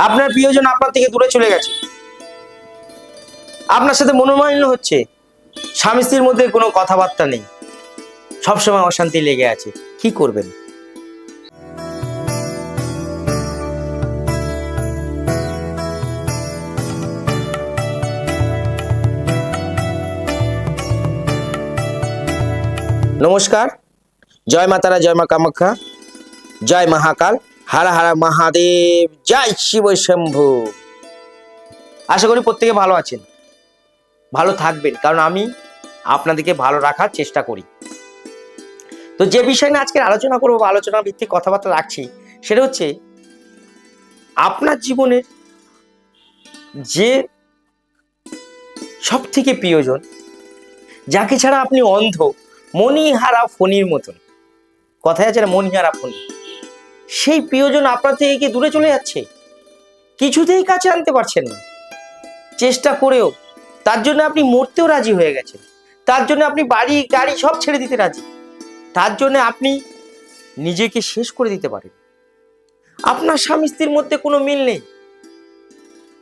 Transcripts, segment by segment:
আপনার প্রিয়জন আপনার থেকে দূরে চলে গেছে। আপনার সাথে মনোমালিন্য হচ্ছে। স্বামী স্ত্রীর মধ্যে কোনো কথাবার্তা নেই। সবসময় অশান্তি লেগে আছে। কি করবেন? নমস্কার। জয় মাতারা, জয় মা কামাখ্যা। জয় মহাকাল। হারা হারা মহাদেব। জয় শিব শম্ভু। আশা করি প্রত্যেকে ভালো আছেন। ভালো থাকবেন, কারণ আমি আপনাদেরকে ভালো রাখার চেষ্টা করি। তো যে বিষয় নিয়ে আজকে আলোচনা করব আলোচনা ভিত্তিক কথাবার্তা রাখছি, সেটা হচ্ছে আপনার জীবনের যে সব থেকে প্রিয়জন, যাকে ছাড়া আপনি অন্ধ, মণিহারা ফণির মতন। কথায় আছে মণিহারা ফণি? সেই প্রিয়জন আপনার থেকে কি দূরে চলে যাচ্ছে? কিছুতেই কাছে আনতে পারছেন না। চেষ্টা করেও তার জন্য আপনি মরতেও রাজি হয়ে গেছেন। তার জন্য আপনি বাড়ি, গাড়ি সব ছেড়ে দিতে রাজি। তার জন্য আপনি নিজেকে শেষ করে দিতে পারেন। আপনার স্বামী স্ত্রীর মধ্যে কোনো মিল নেই।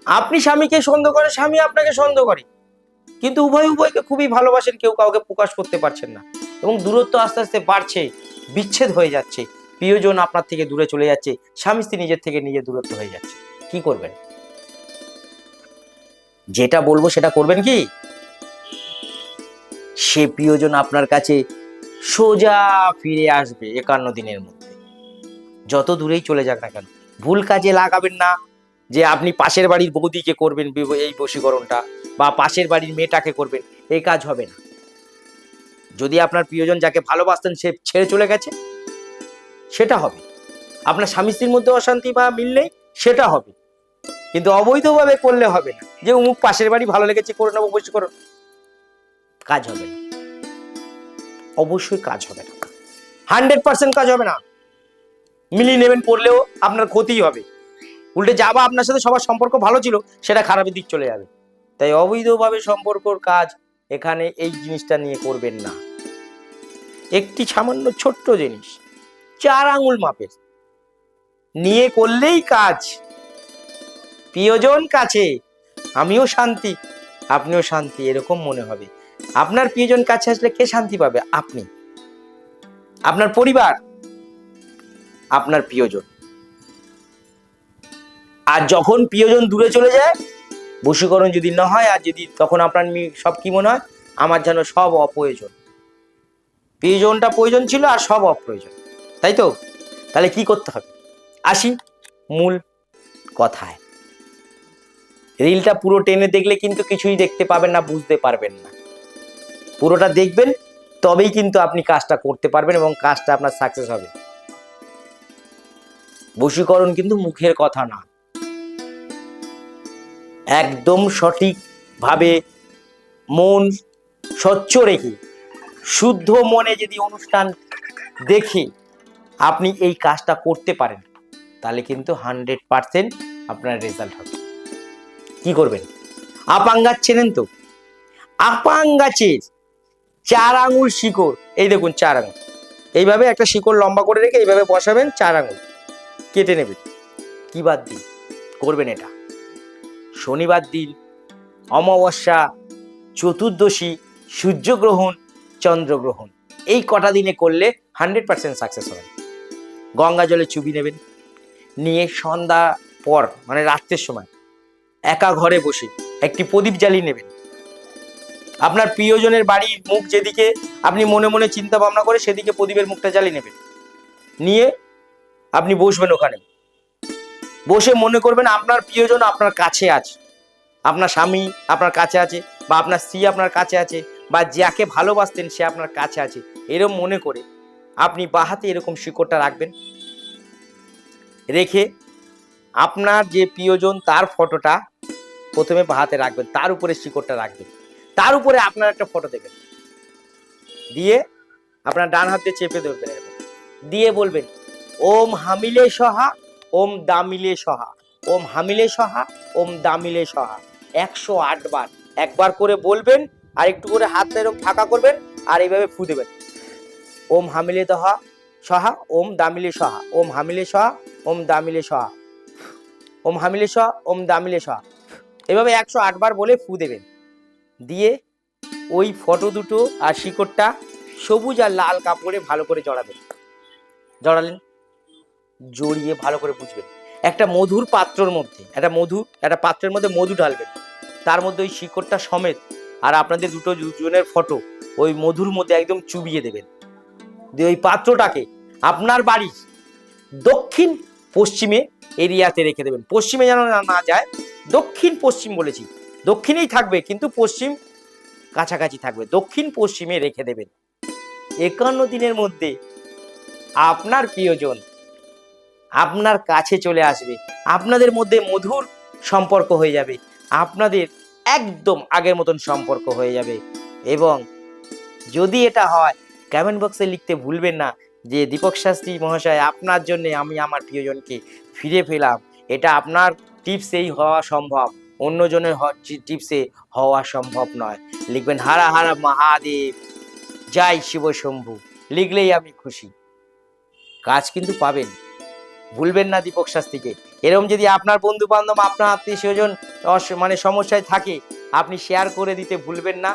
আপনি স্বামীকে সন্দেহ করেন, স্বামী আপনাকে সন্দেহ করে। কিন্তু উভয় উভয়কে খুবই ভালোবাসেন, কেউ কাউকে প্রকাশ করতে পারছেন না। এবং দূরত্ব আস্তে আস্তে বাড়ছে, বিচ্ছেদ হয়ে যাচ্ছে। প্রিয়জন আপনার থেকে দূরে চলে যাচ্ছে, স্বামী স্ত্রী নিজের থেকে নিজে দূরত্ব হয়ে যাচ্ছে। কি করবেন? যেটা বলব সেটা করবেন কি? সে প্রিয়জন আপনার কাছে সোজা ফিরে আসবে একান্ন দিনের মধ্যে। যত দূরেই চলে যাক না কেন, ভুল কাজে লাগাবেন না যে আপনি পাশের বাড়ির বৌদিকে করবেন এই বশীকরণটা বা পাশের বাড়ির মেয়েটাকে করবেন এই কাজ হবে না। যদি আপনার প্রিয়জন যাকে ভালোবাসতেন সে ছেড়ে চলে গেছে সেটা হবে। আপনার স্বামী স্ত্রীর মধ্যে অশান্তি বা মিল নেই সেটা হবে। কিন্তু অবৈধভাবে করলে হবে না। যে অমুক পাশের বাড়ি ভালো লেগেছে, করে নেব, বসে করো। কাজ হবে না। অবশ্যই কাজ হবে না। হান্ড্রেড পার্সেন্ট কাজ হবে না। মিলিয়ে নেবেন, পড়লেও আপনার ক্ষতিই হবে। উল্টে যাবা আপনার সাথে সবার সম্পর্ক ভালো ছিল, সেটা খারাপের দিক চলে যাবে। তাই অবৈধভাবে সম্পর্কর কাজ এখানে এই জিনিসটা নিয়ে করবেন না। একটি সামান্য ছোট্ট জিনিস। চার আঙুল মাপের। নিয়ে করলেই কাজ। প্রিয়জন কাছে, আমিও শান্তি, আপনিও শান্তি, এরকম মনে হবে। আপনার প্রিয়জন কাছে আসলে কে শান্তি পাবে? আপনি। আপনার পরিবার, আপনার প্রিয়জন। আর যখন প্রিয়জন দূরে চলে যায়, বশীকরণ যদি না হয়, আর যদি তখন আপনার সব কি মনে হয়? আমার যেন সব অপ্রয়োজন। প্রিয়জনটা প্রয়োজন ছিল আর সব অপ্রয়োজন। তাই তো? তাহলে কি করতে হবে? আসি মূল কথায়। রিলটা পুরো টেনে দেখলে কিন্তু কিছুই দেখতে পাবেন না, বুঝতে পারবেন না। পুরোটা দেখবেন, তবেই কিন্তু আপনি কাজটা করতে পারবেন এবং কাজটা আপনার সাকসেস হবে। বশীকরণ কিন্তু মুখের কথা না। একদম সঠিকভাবে মন স্বচ্ছ রেখে, শুদ্ধ মনে যদি অনুষ্ঠান দেখে আপনি এই কাজটা করতে পারেন, তাহলে কিন্তু হান্ড্রেড পার্সেন্ট আপনার রেজাল্ট হবে। কি করবেন? আপাং গাছ চেনেন তো? আপাং গাছের চার আঙুল শিকড়। এই দেখুন চার আঙুল। এইভাবে একটা শিকড় লম্বা করে রেখে এইভাবে বসাবেন চার আঙুল। কেটে নেবেন। কি বাদ দিন? করবেন এটা। শনিবার দিন, অমাবস্যা, চতুর্দশী, সূর্যগ্রহণ, চন্দ্রগ্রহণ। এই কটা দিনে করলে হান্ড্রেড পার্সেন্ট সাকসেস হবে। গঙ্গা জলে চুবি নেবেন। নিয়ে সন্ধ্যা পর মানে রাত্রের সময়, একা ঘরে বসে একটি প্রদীপ জ্বালিয়ে নেবেন। আপনার প্রিয়জনের বাড়ির মুখ যেদিকে আপনি মনে মনে চিন্তা ভাবনা করে সেদিকে প্রদীপের মুখটা জ্বালিয়ে নেবেন। নিয়ে আপনি বসবেন ওখানে। বসে মনে করবেন আপনার প্রিয়জন আপনার কাছে আছে। আপনার স্বামী আপনার কাছে আছে বা আপনার স্ত্রী আপনার কাছে আছে বা যাকে ভালোবাসতেন সে আপনার কাছে আছে। এরকম মনে করে আপনি বাহাতে এরকম শিকড়টা রাখবেন। রেখে আপনার যে প্রিয়জন তার ফটোটা প্রথমে বাহাতে রাখবেন, তার উপরে শিকড়টা রাখবেন। তার উপরে আপনার একটা ফটো দেবেন। দিয়ে আপনার ডান হাত চেপে ধরবেন। দিয়ে বলবেন, ওম হামিলে সহা, ওম দামিলে সহা, ওম হামিলে সহা, ওম দামিলে সহা। একশো আট বার। একবার করে বলবেন আর একটু করে হাত এরকম ফাঁকা করবেন আর এইভাবে ফু দেবেন। ওম হামিলে দহা সহা, ওম দামিলে সহা। ওম হামিলে সহা, ওম দামিলে সহা। ওম হামিলেশ ওম দামিলে সহা। এভাবে একশো আটবার বলে ফু দেবেন। দিয়ে ওই ফটো দুটো আর শিকড়টা সবুজ আর লাল কাপড়ে ভালো করে জড়াবেন। জড়ালেন, জড়িয়ে ভালো করে বুঝবেন। একটা মধুর পাত্রর মধ্যে, একটা মধু, একটা পাত্রের মধ্যে মধু ঢালবেন। তার মধ্যে ওই শিকড়টা সমেত আর আপনাদের দুটো দুজনের ফটো ওই মধুর মধ্যে একদম চুবিয়ে দেবেন। ওই পাত্রটাকে আপনার বাড়ির দক্ষিণ পশ্চিমে এরিয়াতে রেখে দেবেন। পশ্চিমে যেন না যায়, দক্ষিণ পশ্চিম বলেছি। দক্ষিণেই থাকবে, কিন্তু পশ্চিম কাছাকাছি থাকবে। দক্ষিণ পশ্চিমে রেখে দেবেন। একান্ন দিনের মধ্যে আপনার প্রিয়জন আপনার কাছে চলে আসবে। আপনাদের মধ্যে মধুর সম্পর্ক হয়ে যাবে। আপনাদের একদম আগের মতন সম্পর্ক হয়ে যাবে। এবং যদি এটা হয় কমেন্ট বক্সে লিখতে ভুলবেন না যে দীপক শাস্ত্রী মহাশয়, আপনার জন্য আমি আমার প্রিয়জনকে ফিরে পেলাম। এটা আপনার টিপসেই হওয়া সম্ভব, অন্যজনের টিপসে হওয়া সম্ভব নয়। লিখবেন, হারা হারা মহাদেব, জয় শিব শম্ভু। লিখলেই আমি খুশি। কাজ কিন্তু পাবেন। ভুলবেন না দীপক শাস্ত্রীকে। এরকম যদি আপনার বন্ধু বান্ধব আপনার আত্মীয় স্বজন মানে সমস্যায় থাকে, আপনি শেয়ার করে দিতে ভুলবেন না।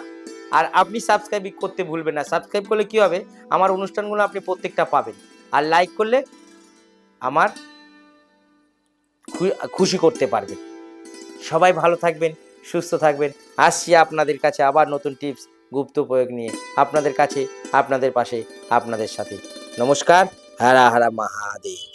আর আপনি সাবস্ক্রাইব করতে ভুলবেন না। সাবস্ক্রাইব করলে কি হবে? আমার অনুষ্ঠানগুলো আপনি প্রত্যেকটা পাবেন। আর লাইক করলে আমার খুশি করতে পারবেন। সবাই ভালো থাকবেন, সুস্থ থাকবেন। আসছি আপনাদের কাছে আবার নতুন টিপস গুপ্ত প্রয়োগ নিয়ে আপনাদের কাছে, আপনাদের পাশে, আপনাদের সাথে। নমস্কার। হারা হারা মহাদেব।